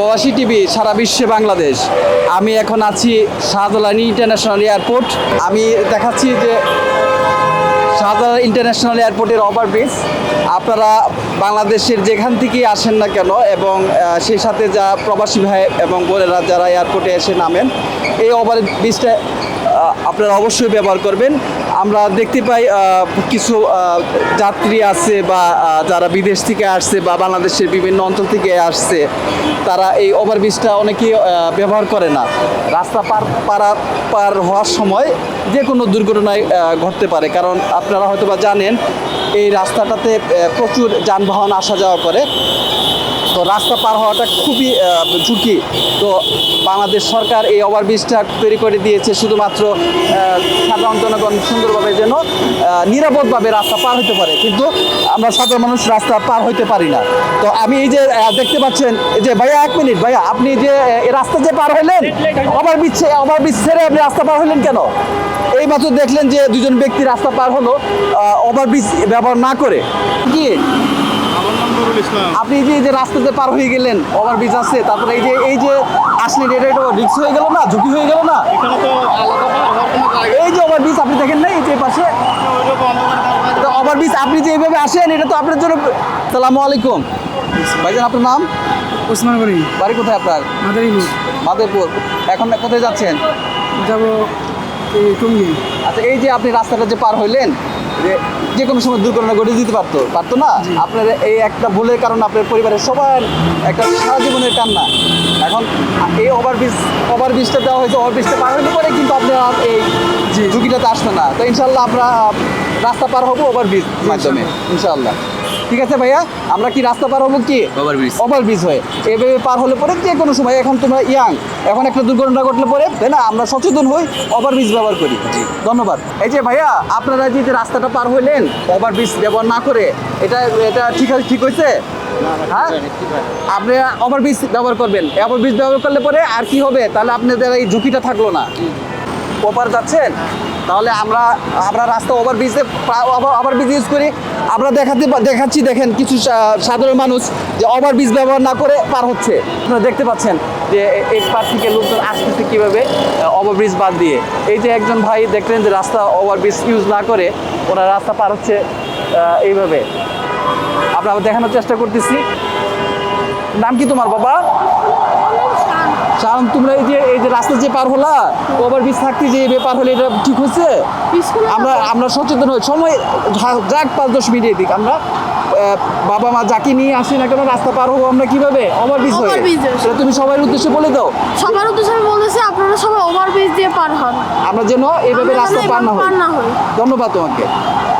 প্রবাসী টিভি সারা বিশ্বে বাংলাদেশ। আমি এখন আছি শাহজালাল ইন্টারন্যাশনাল এয়ারপোর্ট। আমি দেখাচ্ছি যে শাহজালাল ইন্টারন্যাশনাল এয়ারপোর্টের ওভারব্রিজ আপনারা বাংলাদেশের যেখান থেকেই আসেন না কেন এবং সেই সাথে যা প্রবাসী ভাই এবং বোনেরা যারা এয়ারপোর্টে এসে নামেন এই ওভারব্রিজটা আহ, আপনারা অবশ্যই ব্যবহার করবেন। আমরা দেখতে পাই কিছু যাত্রী আছে বা যারা বিদেশ থেকে আসছে বা বাংলাদেশের বিভিন্ন অঞ্চল থেকে আসছে, তারা এই ওভারব্রিজটা অনেকেই ব্যবহার করে না। রাস্তা পার, পারা, পার হওয়ার সময় যে কোনো দুর্ঘটনায় ঘটতে পারে। কারণ আপনারা হয়তো বা জানেন এই রাস্তাটাতে প্রচুর যানবাহন আসা যাওয়া করে। তো রাস্তা পার হওয়াটা খুবই ঝুঁকি। তো বাংলাদেশ সরকার এই ওভারব্রিজটা তৈরি করে দিয়েছে শুধুমাত্র সাধারণ জনগণ সুন্দরভাবে যেন নিরাপদভাবে রাস্তা পার হতে পারে। কিন্তু আমরা সাধারণ মানুষ রাস্তা পার হইতে পারি না। তো আমি এই যে দেখতে পাচ্ছেন যে, ভাইয়া, এক মিনিট, ভাইয়া, আপনি যে রাস্তা যে পার হইলেন, ওভারব্রিজ ওভারব্রিজ ছেড়ে আপনি রাস্তা পার হইলেন কেন? এই মাত্র দেখলেন যে দুজন ব্যক্তি রাস্তা পার হলো ওভারব্রিজ ব্যবহার না করে? কি আপনি যে এই যে রাস্তাতে পার হয়ে গেলেন ওভারব্রিজ আছে তারপরে এই যে এই যে আসলেন এটা এটা রিক্স হয়ে গেল না? ঝুঁকি হয়ে গেল না? এই যে ওভারব্রিজ আপনি দেখেন না এই যে পাশে। ওভারব্রিজ আপনি যে এইভাবে আসেন এটা তো আপনার জন্য সালামু আলাইকুম। ভাইজান আপনার নাম? ওসমান গনি। বাড়ি কোথায় আপনার? মাদারীপুর। মাদেরপুর। এখন কোথায় যাচ্ছেন? যাব টঙ্গি। আচ্ছা এই যে আপনি রাস্তাটা যে পার হইলেন যে যে কোনো সময় দুর্ঘটনা ঘটে দিতে পারতো পারতো না? আপনার এই একটা ভুলের কারণে আপনার পরিবারের সবার একটা সারা জীবনের কান্না। এখন এই ওভারব্রিজ ওভারব্রিজটা দেওয়া হয়েছে ওভারব্রিজটা পার হতে পারে কিন্তু আপনি আর এই। ঝুঁকিটাতে আসবে না। তো ইনশাল্লাহ আমরা রাস্তা পার হব ওভারব্রিজ মাধ্যমে ইনশাল্লাহ ঠিক আছে ভাইয়া? আমরা কি রাস্তা পার হব কি? Overbridge। ওভারব্রিজ হয়ে। এভাবে পার হলে পরে যে কোনো সময় এখন তোমরা ইয়াং এখন একটা দুর্ঘটনা ঘটলে পরে তাই না? আমরা সচেতন হই ওভারব্রিজ ব্যবহার করি। ধন্যবাদ। এই যে ভাইয়া আপনারা যে রাস্তাটা পার হইলেন ওভারব্রিজ ব্যবহার না করে এটা এটা ঠিক আছে ঠিক হয়েছে হ্যাঁ? আপনি ওভারব্রিজ ব্যবহার করবেন। ওভারব্রিজ ব্যবহার করলে পরে আর কি হবে? তাহলে আপনাদের এই ঝুঁকিটা থাকল না। ওপার যাচ্ছেন? তাহলে আমরা আমরা রাস্তা ওভারব্রিজে ওভারব্রিজ ইউজ করি। আমরা দেখাতে দেখাচ্ছি, দেখেন কিছু সাধারণ মানুষ যে ওভারব্রিজ ব্যবহার না করে পার হচ্ছে। আপনারা দেখতে পাচ্ছেন যে এই পার থেকে লোকজন আসতেছে কীভাবে ওভারব্রিজ বাদ দিয়ে। এই যে একজন ভাই দেখলেন যে রাস্তা ওভারব্রিজ ইউজ না করে ওরা রাস্তা পার হচ্ছে এইভাবে। আমরা দেখানোর চেষ্টা করতেছি। নাম কি তোমার বাবা? কারণ তোমরা এই যে এই যে রাস্তা যে পার হলা ওভার ব্রিজ থাকতে যে এই পার হলে এটা ঠিক হচ্ছে আমরা আমরা সচেতন হই। সময় যাক পাঁচ দশ মিনিট দিক। আমরা বাবা মা যাকে নিয়ে আসি না কেন রাস্তা পার হব আমরা কীভাবে? ওভার ব্রিজ হয়ে। সেটা তুমি সবার উদ্দেশ্যে বলে দাও। সবার উদ্দেশ্যে আমি বলতেছি আপনারা সবাই ওভারব্রিজ দিয়ে পার হন। আমরা যেন এইভাবে রাস্তা পার না এভাবে পার না হই। ধন্যবাদ তোমাকে।